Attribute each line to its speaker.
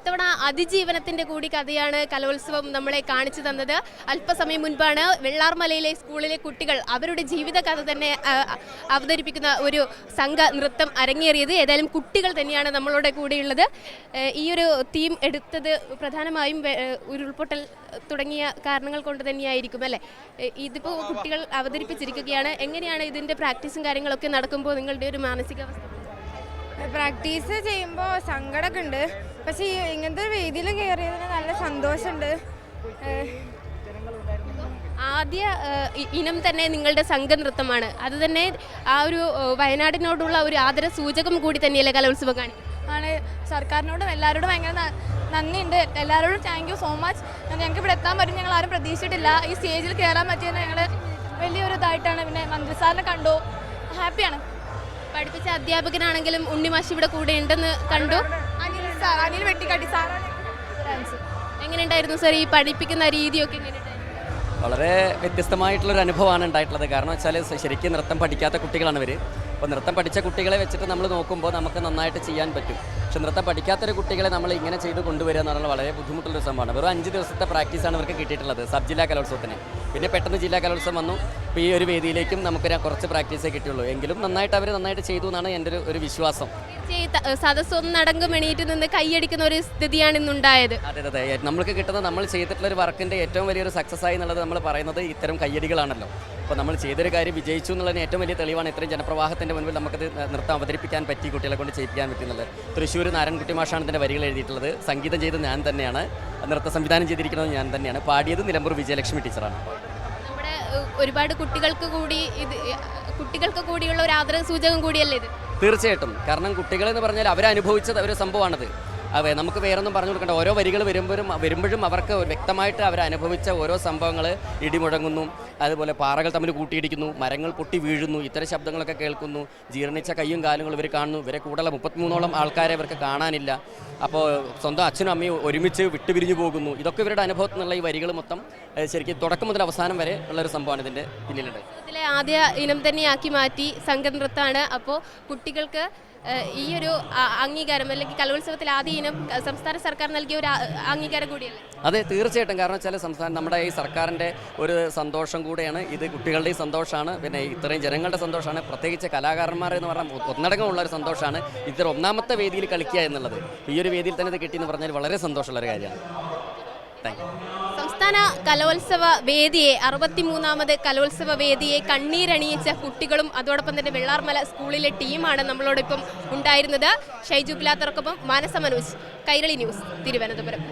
Speaker 1: ഇത്തവണ അതിജീവനത്തിന്റെ കൂടി കഥയാണ് കലോത്സവം നമ്മളെ കാണിച്ചു തന്നത്. അല്പസമയം മുൻപാണ് വെള്ളാർമലയിലെ സ്കൂളിലെ കുട്ടികൾ അവരുടെ ജീവിത കഥ തന്നെ അവതരിപ്പിക്കുന്ന ഒരു സംഘ നൃത്തം അരങ്ങേറിയത്. ഏതായാലും കുട്ടികൾ തന്നെയാണ് നമ്മളുടെ കൂടെയുള്ളത്. ഈ ഒരു തീം എടുത്തത് പ്രധാനമായും ഉരുൾപൊട്ടൽ തുടങ്ങിയ കാരണങ്ങൾ കൊണ്ട് തന്നെയായിരിക്കും അല്ലേ? ഇതിപ്പോ കുട്ടികൾ അവതരിപ്പിച്ചിരിക്കുകയാണ്. എങ്ങനെയാണ് ഇതിന്റെ പ്രാക്ടീസും കാര്യങ്ങളൊക്കെ നടക്കുമ്പോൾ നിങ്ങളുടെ ഒരു മാനസികാവസ്ഥ?
Speaker 2: പ്രാക്ടീസ് ചെയ്യുമ്പോൾ സങ്കടമൊക്കെ ഉണ്ട് പക്ഷേ ഈ ഇങ്ങനത്തെ ഒരു വേദിയിൽ കയറിയതിന് നല്ല സന്തോഷമുണ്ട്
Speaker 1: ആദ്യ ഇനം തന്നെ നിങ്ങളുടെ സംഘനൃത്തമാണ്. അത് തന്നെ ആ ഒരു വയനാടിനോടുള്ള ഒരു ആദര സൂചകം കൂടി തന്നെയല്ലേ കലോത്സവം കാണിക്കും
Speaker 2: ആണ്. സർക്കാരിനോടും എല്ലാവരോടും ഭയങ്കര നന്ദിയുണ്ട് എല്ലാവരോടും താങ്ക് യു സോ മച്ച് ഞങ്ങൾക്ക് ഇവിടെ എത്താൻ പറ്റും ഞങ്ങൾ ആരും പ്രതീക്ഷിച്ചിട്ടില്ല. ഈ സ്റ്റേജിൽ കയറാൻ പറ്റിയത് ഞങ്ങൾ വലിയൊരു ഇതായിട്ടാണ് പിന്നെ മന്ത്രി സാറിനെ കണ്ടു. ഹാപ്പിയാണ്
Speaker 1: പഠിപ്പിച്ച അധ്യാപകനാണെങ്കിലും ഉണ്ണിമാഷി ഇവിടെ കൂടെ ഉണ്ടെന്ന് കണ്ടു.
Speaker 2: അനിൽ സാർ അനിൽ വെട്ടിക്കാട്ടി സാറാണ്
Speaker 1: എങ്ങനെയുണ്ടായിരുന്നു സാർ ഈ പഠിപ്പിക്കുന്ന രീതിയൊക്കെ
Speaker 3: വളരെ വ്യത്യസ്തമായിട്ടുള്ളൊരു അനുഭവമാണ് ഉണ്ടായിട്ടുള്ളത്. കാരണം വെച്ചാൽ ശരിക്കും നൃത്തം പഠിക്കാത്ത കുട്ടികളാണ് ഇവർ അപ്പോൾ നൃത്തം പഠിച്ച കുട്ടികളെ വെച്ചിട്ട് നമ്മൾ നോക്കുമ്പോൾ നമുക്ക് നന്നായിട്ട് ചെയ്യാൻ പറ്റും. പക്ഷെ നൃത്തം പഠിക്കാത്തൊരു കുട്ടികളെ നമ്മൾ ഇങ്ങനെ ചെയ്ത് കൊണ്ടുവരിക എന്ന് പറഞ്ഞാൽ വളരെ ബുദ്ധിമുട്ടുള്ളൊരു സംഭവമാണ്. വെറും അഞ്ച് ദിവസത്തെ പ്രാക്ടീസാണ് ഇവർക്ക് കിട്ടിയിട്ടുള്ളത് സബ് ജില്ലാ കലോത്സവത്തിന്. പിന്നെ പെട്ടെന്ന് ജില്ലാ കലോത്സവം വന്നു. ഇപ്പോൾ ഈ ഒരു വേദിയിലേക്കും നമുക്ക് കുറച്ച് പ്രാക്ടീസേ കിട്ടിയുള്ളൂ. എങ്കിലും നന്നായിട്ട് അവർ നന്നായിട്ട് ചെയ്തു എന്നാണ് എന്റെ ഒരു ഒരു വിശ്വാസം.
Speaker 1: സദസ്സൊന്നും എണീറ്റ് നിന്ന് കൈയടിക്കുന്ന ഒരു സ്ഥിതിയാണ് ഇന്നുണ്ടായത്.
Speaker 3: അതെ അതെ അതെ. നമ്മൾക്ക് കിട്ടുന്ന നമ്മൾ ചെയ്തിട്ടുള്ള ഒരു വർക്കിന്റെ ഏറ്റവും വലിയൊരു സക്സസ് ആയി എന്നുള്ളത് നമ്മൾ പറയുന്നത് ഇത്തരം കയ്യടികളാണല്ലോ. അപ്പോൾ നമ്മൾ ചെയ്തൊരു കാര്യം വിജയിച്ചു എന്നുള്ളതിന് ഏറ്റവും വലിയ തെളിവാണ് ഇത്രയും ജനപ്രവാഹത്തിന്റെ മുൻപിൽ നമുക്കത് നൃത്തം അവതരിപ്പിക്കാൻ പറ്റി കുട്ടികളെ കൊണ്ട് ചെയ്യിപ്പിക്കാൻ പറ്റുന്നത് തൃശ്ശൂർ നാരായൺകുട്ടി മാഷാണ് ഇതിന്റെ വരികൾ എഴുതിയിട്ടുള്ളത്. സംഗീതം ചെയ്തത് ഞാൻ തന്നെയാണ്. നൃത്ത സംവിധാനം ചെയ്തിരിക്കുന്നത് ഞാൻ തന്നെയാണ്. പാടിയത് നിലമ്പൂർ വിജയലക്ഷ്മി ടീച്ചറാണ്.
Speaker 1: നമ്മുടെ ഒരുപാട് കുട്ടികൾക്ക് കൂടി ഇത് കുട്ടികൾക്ക് കൂടിയുള്ള ഒരു ആദര സൂചകം കൂടിയല്ലേ ഇത്?
Speaker 3: തീർച്ചയായിട്ടും. കാരണം കുട്ടികളെന്ന് പറഞ്ഞാൽ അവരനുഭവിച്ചത് ഒരു സംഭവമാണത്. അവ നമുക്ക് വേറെ ഒന്നും പറഞ്ഞു കൊടുക്കണ്ട. ഓരോ വരികൾ വരുമ്പോഴും വരുമ്പോഴും അവർക്ക് വ്യക്തമായിട്ട് അവർ അനുഭവിച്ച ഓരോ സംഭവങ്ങൾ ഇടിമുഴങ്ങുന്നു. അതുപോലെ പാറകൾ തമ്മിൽ കൂട്ടിയിടിക്കുന്നു മരങ്ങൾ പൊട്ടി വീഴുന്നു ഇത്തരം ശബ്ദങ്ങളൊക്കെ കേൾക്കുന്നു. ജീർണിച്ച കൈയും കാലുകളും ഇവർ കാണുന്നു. ഇവരെ കൂടുതൽ മുപ്പത്തിമൂന്നോളം ആൾക്കാരെ ഇവർക്ക് കാണാനില്ല. അപ്പോൾ സ്വന്തം അച്ഛനും അമ്മയും ഒരുമിച്ച് വിട്ടുപിരിഞ്ഞു പോകുന്നു. ഇതൊക്കെ ഇവരുടെ അനുഭവത്തിൽ നിന്നുള്ള ഈ വരികൾ മൊത്തം ശരിക്കും തുടക്കം മുതൽ അവസാനം വരെ ഉള്ളൊരു സംഭവമാണ് ഇതിന്റെ
Speaker 1: പിന്നിലുണ്ട് ആദ്യ ഇനം തന്നെയാക്കി മാറ്റി സംഘനൃത്തമാണ് അപ്പോൾ കുട്ടികൾക്ക് ഈ ഒരു അംഗീകാരം അല്ലെങ്കിൽ കലോത്സവത്തിൽ ആദ്യ ഇനം സംസ്ഥാന സർക്കാർ നൽകിയ ഒരു അംഗീകാരം കൂടിയല്ലേ?
Speaker 3: അതെ തീർച്ചയായിട്ടും. കാരണം ചില സംസ്ഥാനം നമ്മുടെ ഈ സർക്കാരിന്റെ ഒരു സന്തോഷം കൂടെയാണ്. ഇത് കുട്ടികളുടെയും സന്തോഷമാണ്. പിന്നെ ഇത്രയും ജനങ്ങളുടെ സന്തോഷമാണ്. പ്രത്യേകിച്ച് കലാകാരന്മാർ എന്ന് പറഞ്ഞാൽ ഒന്നടങ്കമുള്ള ഒരു സന്തോഷമാണ്. ഇത്ര ഒന്നാമത്തെ വേദിയിൽ കളിക്കുക എന്നുള്ളത്. ഈ ഒരു വേദിയിൽ തന്നെ ഇത് കിട്ടിയെന്ന് പറഞ്ഞാൽ വളരെ സന്തോഷമുള്ള ഒരു കാര്യമാണ് താങ്ക്
Speaker 1: സംസ്ഥാന കലോത്സവ വേദിയെ അറുപത്തിമൂന്നാമത് കലോത്സവ വേദിയെ കണ്ണീരണിയിച്ച കുട്ടികളും അതോടൊപ്പം തന്നെ വെള്ളാർമല സ്കൂളിലെ ടീമാണ് നമ്മളോടൊപ്പം ഉണ്ടായിരുന്നത്. ഷൈജു പിലാത്തർക്കൊപ്പം മാനസ മനോജ് കൈരളി ന്യൂസ് തിരുവനന്തപുരം.